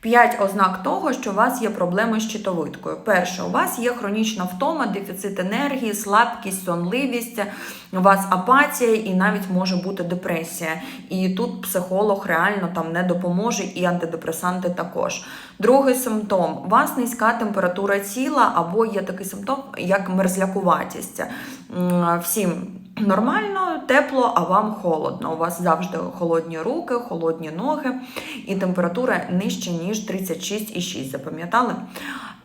П'ять ознак того, що у вас є проблеми з щитовидкою. Перше, у вас є хронічна втома, дефіцит енергії, слабкість, сонливість, у вас апатія і навіть може бути депресія. І тут психолог реально там не допоможе, і антидепресанти також. Другий симптом: у вас низька температура тіла або є такий симптом, як мерзлякуватість. Всім нормально, тепло, а вам холодно. У вас завжди холодні руки, холодні ноги, і температура нижче, ніж 36,6. Запам'ятали?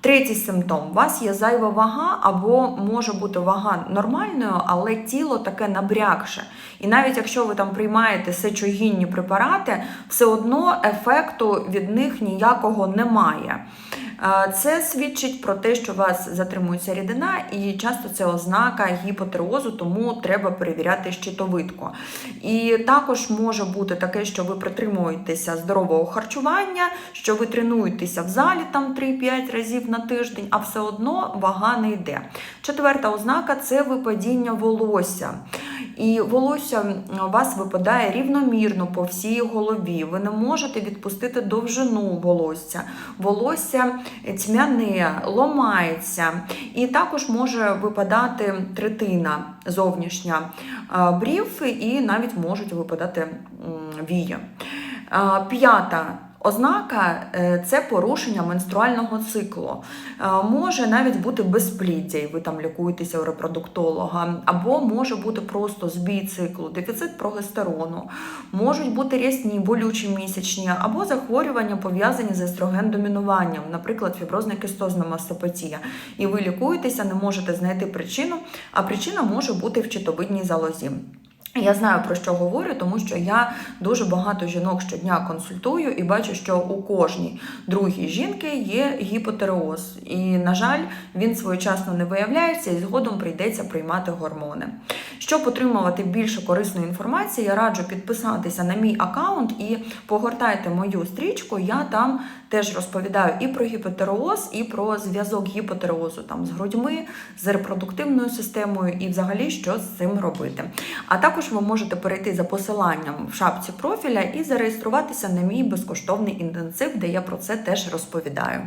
Третій симптом: у вас є зайва вага, або може бути вага нормальною, але тіло таке набрякше. І навіть якщо ви там приймаєте сечогінні препарати, все одно ефекту від них ніякого немає. Це свідчить про те, що у вас затримується рідина, і часто це ознака гіпотерозу, тому треба перевіряти щитовидку. І також може бути таке, що ви притримуєтеся здорового харчування, що ви тренуєтеся в залі там 3-5 разів на тиждень, а все одно вага не йде. Четверта ознака це випадіння волосся. І волосся у вас випадає рівномірно по всій голові. Ви не можете відпустити довжину волосся. Волосся тьмяне, ломається. І також може випадати третина зовнішня брів, і навіть можуть випадати. Е, П'ята ознака е, це порушення менструального циклу. Е, Може навіть бути безпліддя, і ви там лікуєтеся у репродуктолога, або може бути просто збій циклу, дефіцит прогестерону, можуть бути рясні, болючі місячні, або захворювання пов'язані з естрогендомінуванням, наприклад, фіброзна кистозна мастопатія. І ви лікуєтеся, не можете знайти причину, а причина може бути в щитовидній залозі. Я знаю про що говорю, тому що я дуже багато жінок щодня консультую і бачу, що у кожній другій жінки є гіпотереоз. І, на жаль, він своєчасно не виявляється і згодом прийдеться приймати гормони. Щоб отримувати більше корисної інформації, я раджу підписатися на мій аккаунт і погортайте мою стрічку. Я там теж розповідаю і про гіпотереоз, і про зв'язок гіпотереозу там з грудьми, з репродуктивною системою, і взагалі що з цим робити. А також ви можете перейти за посиланням в шапці профіля і зареєструватися на мій безкоштовний інтенсив, де я про це теж розповідаю.